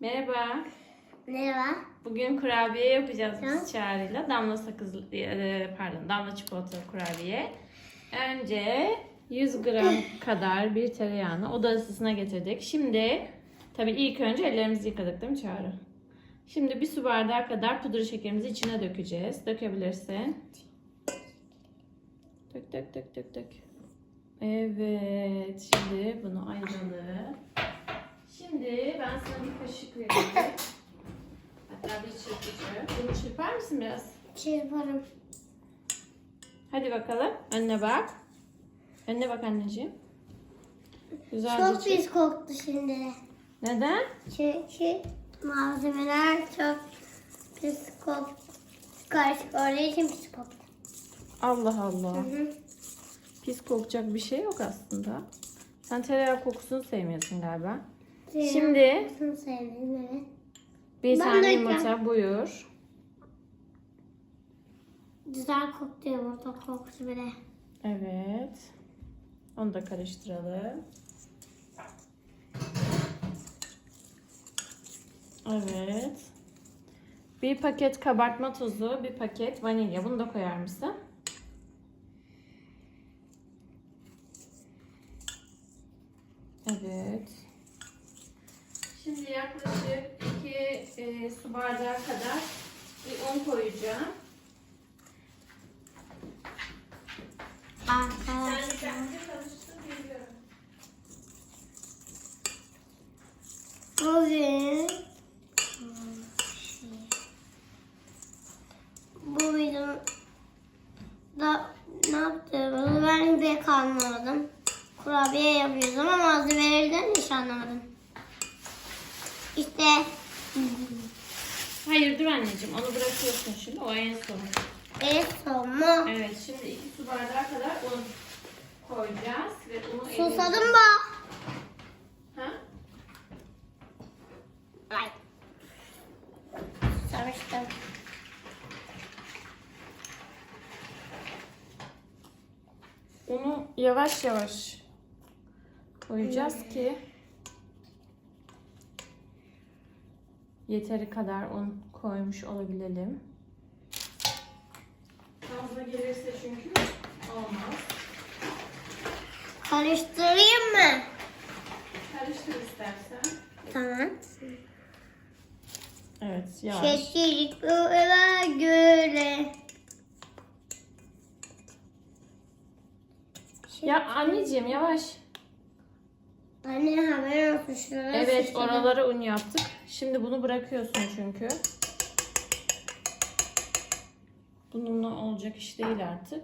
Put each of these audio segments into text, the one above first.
Merhaba. Merhaba. Bugün kurabiye yapacağız biz Çağrı'yla. Damla sakız, e, pardon, damla çikolatalı kurabiye. Önce 100 gram kadar bir tereyağını oda ısısına getirdik. Şimdi, tabii ilk önce ellerimizi yıkadık değil mi Çağrı? Şimdi bir su bardağı kadar pudra şekerimizi içine dökeceğiz. Dökebilirsin. Dök dök dök dök dök. Evet, şimdi bunu ayıralım. Şimdi ben sana bir kaşık vereceğim. Hatta bir çırpıcı. Bunu çırpar mısın biraz? Çırparım. Hadi bakalım. Önüne bak. Önüne bak anneciğim. Güzelce Çok çırp. pis koktu şimdi. Neden? Çünkü malzemeler çok pis koktu. Karışık olduğu için pis koktu. Allah Allah. Hı hı. Pis kokacak bir şey yok aslında. Sen tereyağı kokusunu sevmiyorsun galiba. Şimdi Bunu sevdim evet. bir Ben tane de yumurta buyur. Güzel koktu yumurta kokusu bile. Evet. Onu da karıştıralım. Evet. Bir paket kabartma tozu, bir paket vanilya. Bunu da koyar mısın? Evet. Şimdi yaklaşık 2 su bardağı kadar bir un koyacağım. Arkadaşlar. Bugün bu videoda ne yaptığımızı ben pek anlamadım. Kurabiye yapıyoruz ama malzemelerden hiç anlamadım. İşte Hayır dur anneciğim onu bırakıyorsun şimdi o en son. en son mu? Evet şimdi 2 su bardağı kadar un koyacağız ve unu Susadım mı? Ha? Ay. Sarıştım. Unu yavaş yavaş koyacağız ki yeteri kadar un koymuş olabilelim. Fazla gelirse çünkü olmaz. Karıştırayım mı? Karıştır istersen. Tamam. Evet yavaş. Şekillik böyle göre. Ya anneciğim yavaş. Anne haber olsun. Evet oralara un yaptık. Şimdi bunu bırakıyorsun çünkü. Bununla olacak iş değil artık.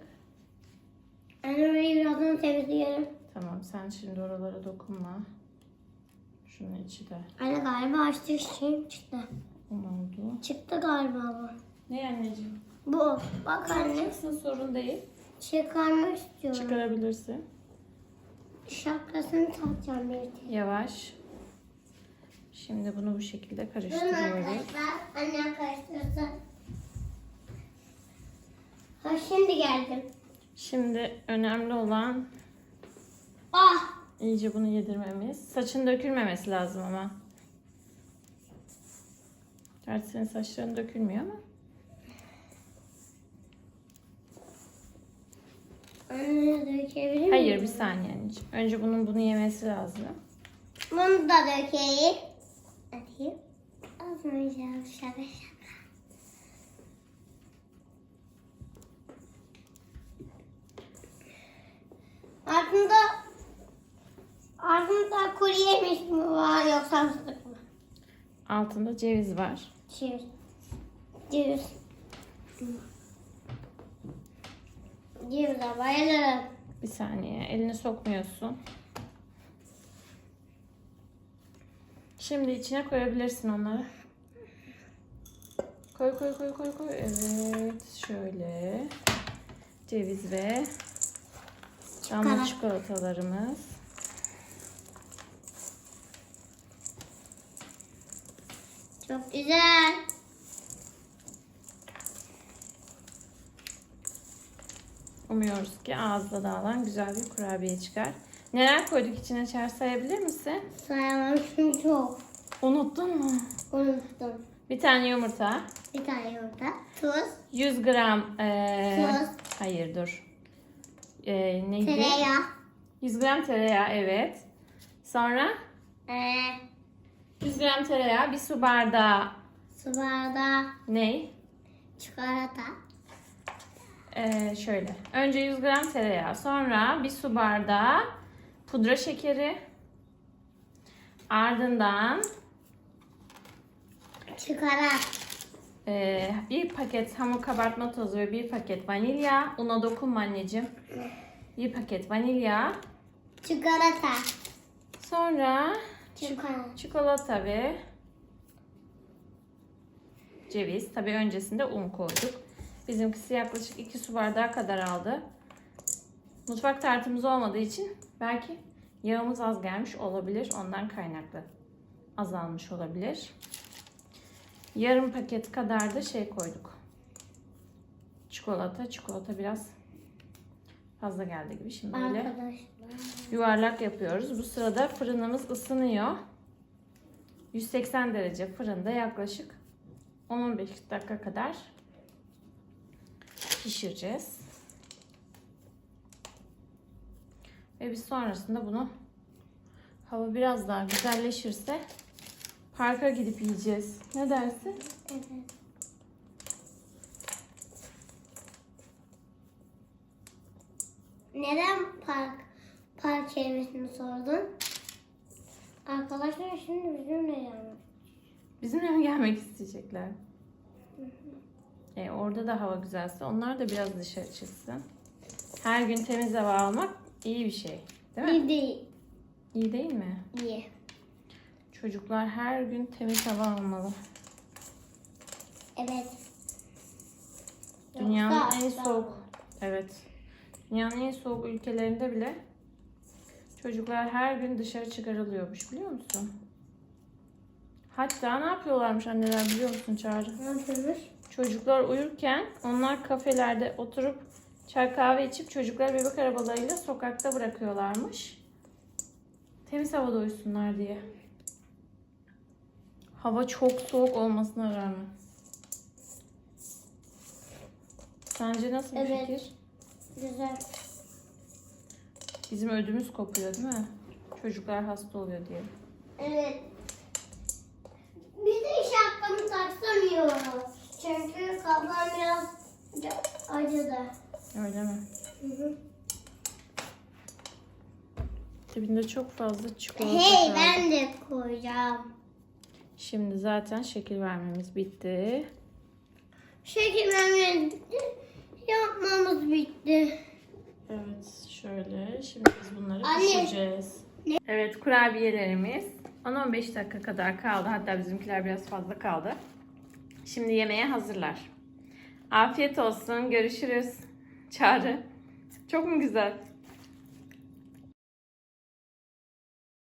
Anne orayı birazdan temizleyelim. Tamam sen şimdi oralara dokunma. Şunun içi de Anne galiba açtığı şey çıktı. un oldu. Çıktı galiba bu. Ne anneciğim? Bu. Bak anne. Çıksın sorun değil. Çıkarmak istiyorum. Çıkarabilirsin. Şapkasını takacağım bir Yavaş. Şimdi bunu bu şekilde karıştırıyoruz. arkadaşlar. Annem karıştırsın. Ha şimdi geldim. Şimdi önemli olan Ah! iyice bunu yedirmemiz. Saçın dökülmemesi lazım ama. Gerçi senin saçların dökülmüyor ama. Anne dökebilir miyim? Hayır bir saniye anneciğim. Önce bunun bunu yemesi lazım. Bunu da dökeyim. Atayım. Atmayacağım şaka şaka. Altında altında kuru yemiş mi var yoksa fıstık mı? Altında ceviz var. Ceviz. Ceviz. Cevize bayılırım. Bir saniye. Elini sokmuyorsun. Şimdi içine koyabilirsin onları. Koy koy koy koy koy. Evet. Şöyle. Ceviz ve damla Çikolata. çikolatalarımız. Çok güzel. Umuyoruz ki ağızda dağılan güzel bir kurabiye çıkar. Neler koyduk içine Çağrı sayabilir misin? Sayamam çünkü çok. Unuttun mu? Unuttum. Bir tane yumurta. Bir tane yumurta. Tuz. 100 gram eee, Tuz. hayır dur. Eee, neydi? Tereyağı. 100 gram tereyağı evet. Sonra Ee, 100 gram tereyağı, bir su bardağı su bardağı. ne? Çikolata. Ee, şöyle. Önce 100 gram tereyağı, sonra bir su bardağı pudra şekeri. Ardından Çikolata. e, bir paket hamur kabartma tozu ve bir paket vanilya. Una dokunma anneciğim. Bir paket vanilya. Çikolata. Sonra Çikolata. çikolata ve ceviz. Tabii öncesinde un koyduk. Bizimkisi yaklaşık 2 su bardağı kadar aldı. Mutfak tartımız olmadığı için belki yağımız az gelmiş olabilir. Ondan kaynaklı azalmış olabilir. Yarım paket kadar da şey koyduk. Çikolata. Çikolata biraz fazla geldi gibi. Şimdi böyle Arkadaşlar. yuvarlak yapıyoruz. Bu sırada fırınımız ısınıyor. 180 derece fırında yaklaşık 10-15 dakika kadar pişireceğiz. Ve biz sonrasında bunu hava biraz daha güzelleşirse parka gidip yiyeceğiz. Ne dersin? Evet. Neden park park kelimesini sordun? Arkadaşlar şimdi bizimle gelmiş. Bizimle mi gelmek isteyecekler? E, orada da hava güzelse onlar da biraz dışarı çıksın. Her gün temiz hava almak iyi bir şey. Değil mi? İyi değil. İyi değil mi? İyi. Çocuklar her gün temiz hava almalı. Evet. Dünyanın Yoksa en asla soğuk, evet. Dünyanın en soğuk ülkelerinde bile çocuklar her gün dışarı çıkarılıyormuş biliyor musun? Hatta ne yapıyorlarmış anneler biliyor musun Çağrı? Ne yapıyormuş? Çocuklar uyurken onlar kafelerde oturup çay kahve içip çocukları bebek arabalarıyla sokakta bırakıyorlarmış. Temiz havada uyusunlar diye. Hava çok soğuk olmasına rağmen. Sence nasıl bir Evet. fikir? Güzel. Bizim ödümüz kopuyor değil mi? Çocuklar hasta oluyor diye. Evet. Bir de şapkamı taksamıyorum. Çünkü kafam biraz acıdı. Öyle mi? Hı hı. Dibinde çok fazla çikolata Hey kaldı. ben de koyacağım. Şimdi zaten şekil vermemiz bitti. Şekerlerimiz bitti. Yapmamız bitti. Evet şöyle şimdi biz bunları Anne. pişireceğiz. Evet kurabiyelerimiz 10-15 dakika kadar kaldı. Hatta bizimkiler biraz fazla kaldı. Şimdi yemeğe hazırlar. Afiyet olsun. Görüşürüz. Çağrı. Çok mu güzel?